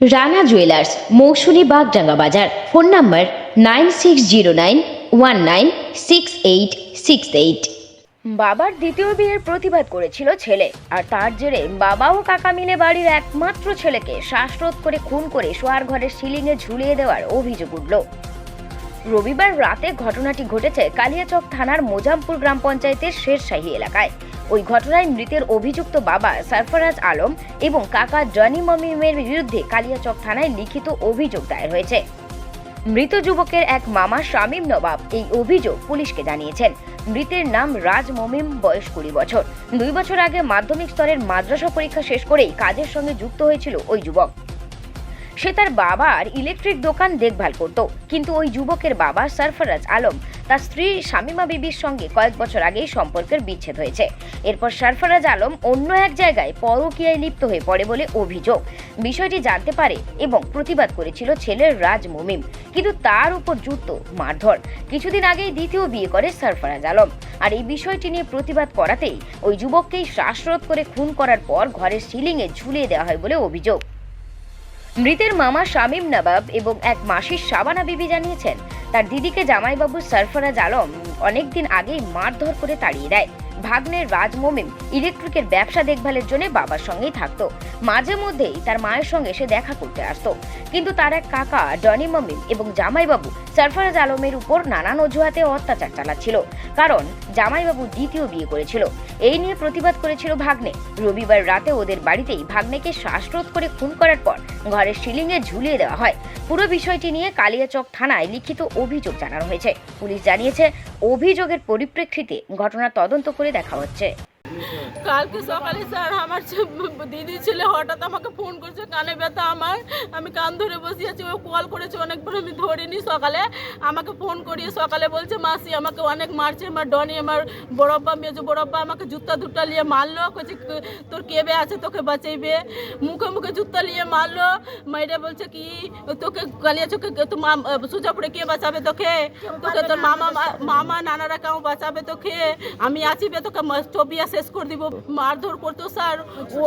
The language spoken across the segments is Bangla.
রানা জুয়েলার্স মৌসুমি বাগডাঙ্গা বাজার। Phone number nine six zero nine one nine six eight six eight. বাবার দ্বিতীয় বিয়ের প্রতিবাদ করেছিল ছেলে, আর তার জেরে বাবা ও কাকা মিলে বাড়ির একমাত্র ছেলেকে শ্বাসরোধ করে খুন করে শোয়ার ঘরের সিলিংয়ে ঝুলিয়ে দেওয়ার অভিযোগ উঠল। রবিবার রাতে ঘটনাটি ঘটেছে কালিয়াচক থানার মোজামপুর গ্রাম পঞ্চায়েতের শেরশাহী এলাকায়। ওই ঘটনায় মৃতের অভিযুক্ত বাবা সরফরাজ আলম এবং কাকা জনি মমিমের বিরুদ্ধে কালিয়াচক থানায় লিখিত অভিযোগ দায়ের হয়েছে। মৃত যুবকের এক মামা শামীম নবাব এই অভিযোগ পুলিশকে জানিয়েছেন। মৃতের নাম রাজ মমিম, বয়স কুড়ি বছর। দুই বছর আগে মাধ্যমিক স্তরের মাদ্রাসা পরীক্ষা শেষ করেই কাজের সঙ্গে যুক্ত হয়েছিল ওই যুবক। সে তার বাবার ইলেকট্রিক দোকান দেখভাল করত, কিন্তু ওই যুবকের বাবা সরফরাজ আলম তার স্ত্রী শামিমা বিবির সঙ্গে কয়েক বছর আগেই সম্পর্কের বিচ্ছেদ হয়েছে। এরপর সরফরাজ আলম অন্য এক জায়গায় পরকীয়ায় লিপ্ত হয়ে পড়ে বলে অভিযোগ। বিষয়টি জানতে পারে এবং প্রতিবাদ করেছিল ছেলের রাজ মুমিম কিন্তু তার উপর জুতো মারধর। কিছুদিন আগেই দ্বিতীয় বিয়ে করে সরফরাজ আলম। আর এই বিষয়টি নিয়ে প্রতিবাদ করাতেই ওই যুবককেই শ্বাসরোধ করে খুন করার পর ঘরের সিলিংয়ে ঝুলিয়ে দেওয়া হয় বলে অভিযোগ। মৃতের মামা শামীম নবাব এবং এক মাসির শাবানা বিবি জানিয়েছেন তার দিদিকে জামাইবাবু সরফরাজ আলম অনেকদিন আগেই মারধর করে তাড়িয়ে দেয়। ভাগ্নের রাজ ইলেকট্রিকের ব্যবসা দেখভালের জন্য বাবার সঙ্গেই থাকতো। মাঝে মধ্যেই তার মায়ের সঙ্গে সে দেখা করতে আসতো। কিন্তু তার এক কাকা, ডনি মমিম এবং জামাইবাবু সরফরাজ আলমের উপর নানান অজুহাতে অত্যাচার চালাচ্ছিল। কারণ জামাইবাবু দ্বিতীয় বিয়ে করেছিল। এই নিয়ে প্রতিবাদ করেছিল ভাগ্নে। রবিবার রাতে ওদের বাড়িতেই ভাগ্নেকে শ্বাসরোধ করে খুন করার পর ঘরের সিলিংয়ে ঝুলিয়ে দেওয়া হয়। পুরো বিষয়টি নিয়ে কালিয়াচক থানায় লিখিত অভিযোগ জানানো হয়েছে। পুলিশ জানিয়েছে অভিযোগের পরিপ্রেক্ষিতে ঘটনা তদন্ত করে দেখা হচ্ছে। কালকে সকালে স্যার আমার দিদি ছেলে, হঠাৎ আমাকে ফোন করছে, কানে ব্যথা আমার। আমি কান ধরে বসে আছি, ও কল করেছে অনেকবার, আমি ধরিনি সকালে। আমাকে ফোন করিয়ে সকালে বলছে, মাসি, আমাকে অনেক মারছে, আমার ডনি, আমার বড়ব্বা, মেজো বড়ব্বা, আমাকে জুতা দুটা নিয়ে মারলো। কছে তোর কেবে আছে, তোকে বাঁচাইবে? মুখে মুখে জুতা নিয়ে মারলো। মাইরে বলছে, কি? তোকে কালিয়া চোখে তো সুজাপুরে কে বাঁচাবে তোকে? তোকে তোর মামা মামা, নানারা কেউ বাঁচাবে তোকে? আমি আছি বে, তোকে টপিয়া শেষ করে দিব মারধর করতো স্যার। ও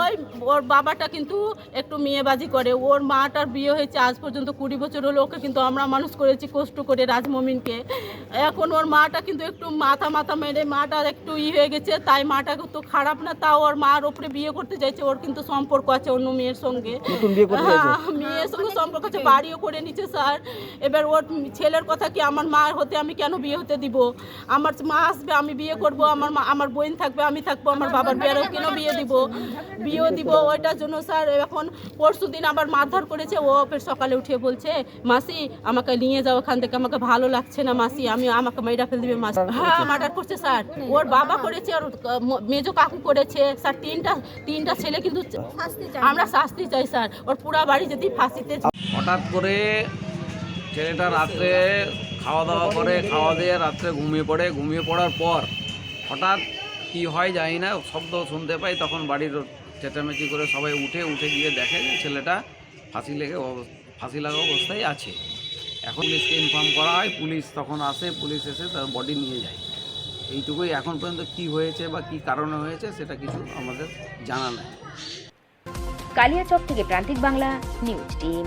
ওই ওর বাবাটা কিন্তু একটু মেয়েবাজি করে। ওর মাটার বিয়ে হয়েছে আজ পর্যন্ত কুড়ি বছর হলো। ওকে কিন্তু আমরা মানুষ করেছি কষ্ট করে রাজমমিনকে। এখন ওর মাটা কিন্তু একটু মাথা মাথা মেরে মাটার একটু ই হয়ে গেছে তাই মাটা তো খারাপ না তাও ওর মার ওপরে বিয়ে করতে চাইছে। ওর কিন্তু সম্পর্ক আছে অন্য মেয়ের সঙ্গে? হ্যাঁ, মেয়ের সঙ্গে সম্পর্ক আছে বাড়িও করে নিচ্ছে স্যার। এবার ওর ছেলের কথা কি আমার মা হতে আমি কেন বিয়ে হতে দিব? আমার মা আসবে আমি বিয়ে করব আমার মা আমার বোন থাকবে আমি থাকব। আমার বাবার বিয়েরও কেন বিয়ে দিব? বিয়েও দিব ওইটার জন্য স্যার এখন পরশু দিন আবার মারধর করেছে ও ফের সকালে উঠে বলছে মাসি আমাকে নিয়ে যাও ওখান থেকে আমাকে ভালো লাগছে না মাসি আমি আমাকে মেয়েরা ফেল দিবে মাসি। হ্যাঁ মার্ডার করছে স্যার। ওর বাবা করেছে ওর মেজো কাকু করেছে। স্যার তিনটা তিনটা ছেলে কিন্তু আমরা শাস্তি চাই স্যার। ওর পুরা বাড়ি যদি ফাঁসিতে হঠাৎ করে ছেলেটা রাত্রে খাওয়া দাওয়া করে খাওয়া দিয়ে রাত্রে ঘুমিয়ে পড়ে। ঘুমিয়ে পড়ার পর হঠাৎ কি হয় জানি না, শব্দ শুনতে পাই, তখন বাড়ির চেঁচামেচি করে সবাই উঠে উঠে গিয়ে দেখে যে ছেলেটা ফাঁসি লেগে ফাঁসি লাগা অবস্থায় আছে। এখন পুলিশকে ইনফর্ম করা হয়, পুলিশ তখন আসে, পুলিশ এসে তার বডি নিয়ে যায়। এইটুকুই এখন পর্যন্ত কি হয়েছে বা কি কারণে হয়েছে সেটা কিছু আমাদের জানা নেই। কালিয়াচক থেকে প্রান্তিক বাংলা, নিউজ টিম।